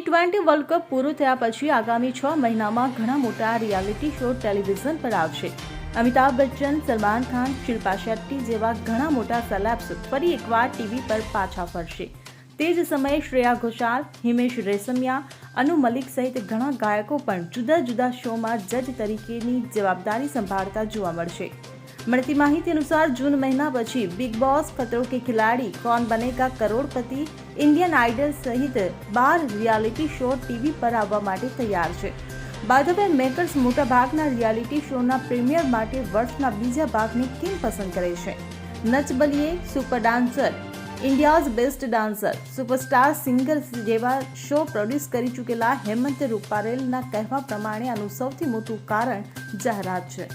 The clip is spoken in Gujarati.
ટ્વેન્ટી વર્લ્ડ કપ પૂરો થયા પછી આગામી છ મહિનામાં ઘણા મોટા રિયાલિટી શો ટેલિવિઝન પર આવશે. અમિતાભ બચ્ચન, સલમાન ખાન, શિલ્પા શેટ્ટી જેવા ઘણા મોટા સેલેબ્સ ફરી એકવાર ટીવી પર પાછા ફરશે. તે જ સમયે શ્રેયા ઘોષાલ, હિમેશ રેશમિયા, અનુ મલિક સહિત ઘણા ગાયકો પણ જુદા જુદા શોમાં જજ તરીકેની જવાબદારી સંભાળતા જોવા મળશે. મળતી માહિતી અનુસાર જૂન મહિના પછી બિગ બોસ ખતરો કે ખિલાડી કોણ બનેગા કરોડપતિ ઇન્ડિયન આઇડલ સહિત બાર રિયાલિટી શો ટીવી પર આવવા માટે તૈયાર છે. બાદવે મેકર્સ મોટાભાગના રિયાલિટી શોના પ્રીમિયર માટે વર્ષના બીજા ભાગની કેમ પસંદ કરે છે. Nach Baliye super dancer India's best dancer superstar singer જેવા શો પ્રોડ્યુસ કરી ચૂકેલા હેમંત રૂપારેલના કહેવા પ્રમાણે આનું સૌથી મોટું કારણ જાહેરાત છે.